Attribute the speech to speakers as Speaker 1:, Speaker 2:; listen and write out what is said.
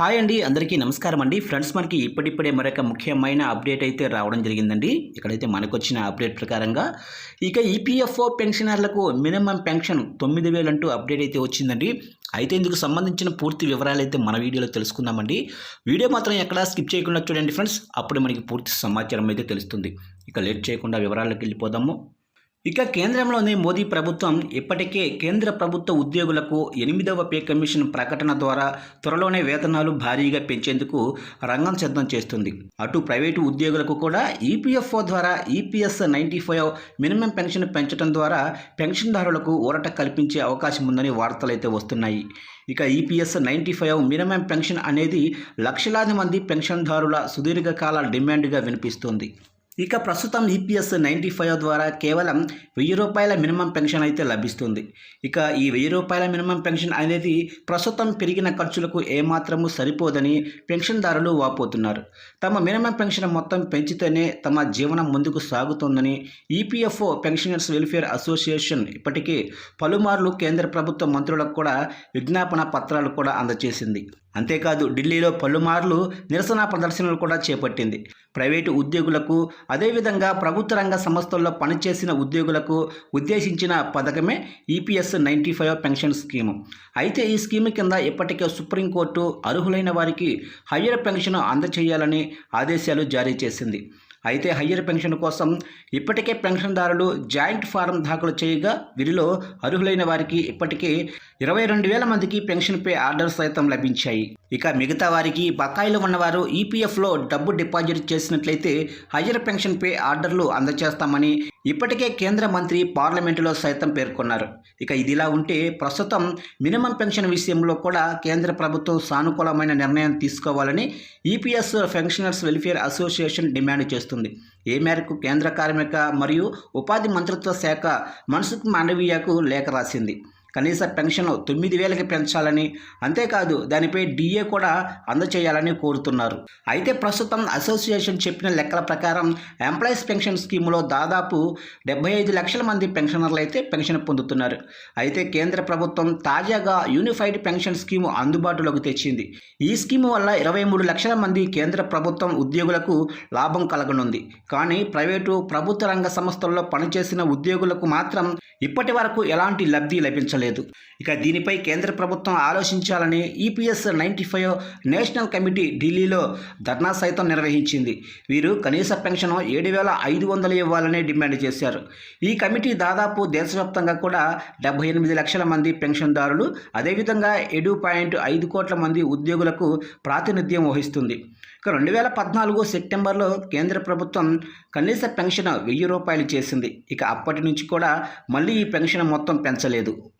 Speaker 1: Hi అండి అందరికీ నమస్కారం అండి. ఫ్రెండ్స్ మనకి ఇప్పటిప్పుడే మరొక ముఖ్యమైన అప్డేట్ అయితే రావడం జరిగిందండి. ఇక్కడైతే మనకు వచ్చిన అప్డేట్ ప్రకారంగా ఇక ఈపీఎఫ్ఓ పెన్షనర్లకు మినిమం పెన్షన్ తొమ్మిది అంటూ అప్డేట్ అయితే వచ్చిందండి. అయితే ఇందుకు సంబంధించిన పూర్తి వివరాలు అయితే మన వీడియోలో తెలుసుకుందామండి. వీడియో మాత్రం ఎక్కడా స్కిప్ చేయకుండా చూడండి ఫ్రెండ్స్. అప్పుడు మనకి పూర్తి సమాచారం అయితే తెలుస్తుంది. ఇక లేట్ చేయకుండా వివరాల్లోకి వెళ్ళిపోదాము. ఇక కేంద్రంలోని మోదీ ప్రభుత్వం ఇప్పటికే కేంద్ర ప్రభుత్వ ఉద్యోగులకు ఎనిమిదవ పే కమిషన్ ప్రకటన ద్వారా త్వరలోనే వేతనాలు భారీగా పెంచేందుకు రంగం సిద్ధం చేస్తుంది. అటు ప్రైవేటు ఉద్యోగులకు కూడా ఈపీఎఫ్ఓ ద్వారా EPS ninety five minimum pension పెంచడం ద్వారా పెన్షన్దారులకు ఊరట కల్పించే అవకాశం ఉందని వార్తలు అయితే వస్తున్నాయి. ఇక EPS ninety five minimum pension అనేది లక్షలాది మంది పెన్షన్దారుల సుదీర్ఘకాల డిమాండ్గా వినిపిస్తుంది. ఇక ప్రస్తుతం ఈపీఎస్ నైంటీ ఫైవ్ ద్వారా కేవలం వెయ్యి రూపాయల మినిమం పెన్షన్ అయితే లభిస్తుంది. ఇక ఈ వెయ్యి రూపాయల మినిమం పెన్షన్ అనేది ప్రస్తుతం పెరిగిన ఖర్చులకు ఏమాత్రము సరిపోదని పెన్షన్దారులు వాపోతున్నారు. తమ మినిమం పెన్షన్ మొత్తం పెంచితేనే తమ జీవనం ముందుకు సాగుతుందని ఈపీఎఫ్ఓ పెన్షనర్స్ వెల్ఫేర్ అసోసియేషన్ ఇప్పటికీ పలుమార్లు కేంద్ర ప్రభుత్వ మంత్రులకు కూడా విజ్ఞాపన పత్రాలు కూడా అందజేసింది. అంతేకాదు ఢిల్లీలో పలుమార్లు నిరసన ప్రదర్శనలు కూడా చేపట్టింది. ప్రైవేటు ఉద్యోగులకు అదేవిధంగా ప్రభుత్వ రంగ సంస్థల్లో పనిచేసిన ఉద్యోగులకు ఉద్దేశించిన పథకమే EPS ninety five pension scheme. అయితే ఈ స్కీమ్ కింద ఇప్పటికే సుప్రీంకోర్టు అర్హులైన వారికి హయ్యర్ పెన్షన్ అందచేయాలని ఆదేశాలు జారీ చేసింది. అయితే హయ్యర్ పెన్షన్ కోసం ఇప్పటికే పెన్షన్దారులు జాయింట్ ఫారం దాఖలు చేయగా వీరిలో అర్హులైన వారికి ఇప్పటికే ఇరవై రెండు వేల మందికి పెన్షన్పై ఆర్డర్ సైతం లభించాయి. ఇక మిగతా వారికి బకాయిలు ఉన్నవారు ఈపీఎఫ్లో డబ్బు డిపాజిట్ చేసినట్లయితే హయ్యర్ పెన్షన్పై ఆర్డర్లు అందజేస్తామని ఇప్పటికే కేంద్ర మంత్రి పార్లమెంటులో సైతం పేర్కొన్నారు. ఇక ఇదిలా ఉంటే ప్రస్తుతం మినిమం పెన్షన్ విషయంలో కూడా కేంద్ర ప్రభుత్వం సానుకూలమైన నిర్ణయం తీసుకోవాలని EPS pensioners welfare association demand చేస్తుంది. ఏ మేరకు కేంద్ర కార్మిక మరియు ఉపాధి మంత్రిత్వ శాఖ మన్సుఖ్ మాండవీయకు లేఖ రాసింది. కనీస పెన్షన్ తొమ్మిది వేలకి పెంచాలని అంతేకాదు దానిపై డిఏ కూడా అందచేయాలని కోరుతున్నారు. అయితే ప్రస్తుతం అసోసియేషన్ చెప్పిన లెక్కల ప్రకారం ఎంప్లాయీస్ పెన్షన్ స్కీములో దాదాపు డెబ్బై ఐదు లక్షల మంది పెన్షనర్లు అయితే పెన్షన్ పొందుతున్నారు. అయితే కేంద్ర ప్రభుత్వం తాజాగా యూనిఫైడ్ పెన్షన్ స్కీమ్ అందుబాటులోకి తెచ్చింది. ఈ స్కీము వల్ల ఇరవై మూడు లక్షల మంది కేంద్ర ప్రభుత్వం ఉద్యోగులకు లాభం కలగనుంది. కానీ ప్రైవేటు ప్రభుత్వ రంగ సంస్థల్లో పనిచేసిన ఉద్యోగులకు మాత్రం ఇప్పటి వరకు ఎలాంటి లబ్ధి లభించలేదు. ఇక దీనిపై కేంద్ర ప్రభుత్వం ఆలోచించాలని EPS ninety five national committee ఢిల్లీలో ధర్నా సైతం నిర్వహించింది. వీరు కనీస పెన్షన్ ఏడు వేల ఐదు వందలు ఇవ్వాలని డిమాండ్ చేశారు. ఈ కమిటీ దాదాపు దేశవ్యాప్తంగా కూడా డెబ్బై ఎనిమిది లక్షల మంది పెన్షన్దారులు అదేవిధంగా ఏడు పాయింట్ ఐదు కోట్ల మంది ఉద్యోగులకు ప్రాతినిధ్యం వహిస్తుంది. ఇక రెండు వేల పద్నాలుగు సెప్టెంబర్లో కేంద్ర ప్రభుత్వం కనీస పెన్షన్ వెయ్యి రూపాయలు చేసింది. ఇక అప్పటి నుంచి కూడా మళ్ళీ ఈ పెన్షన్ మొత్తం పెంచలేదు.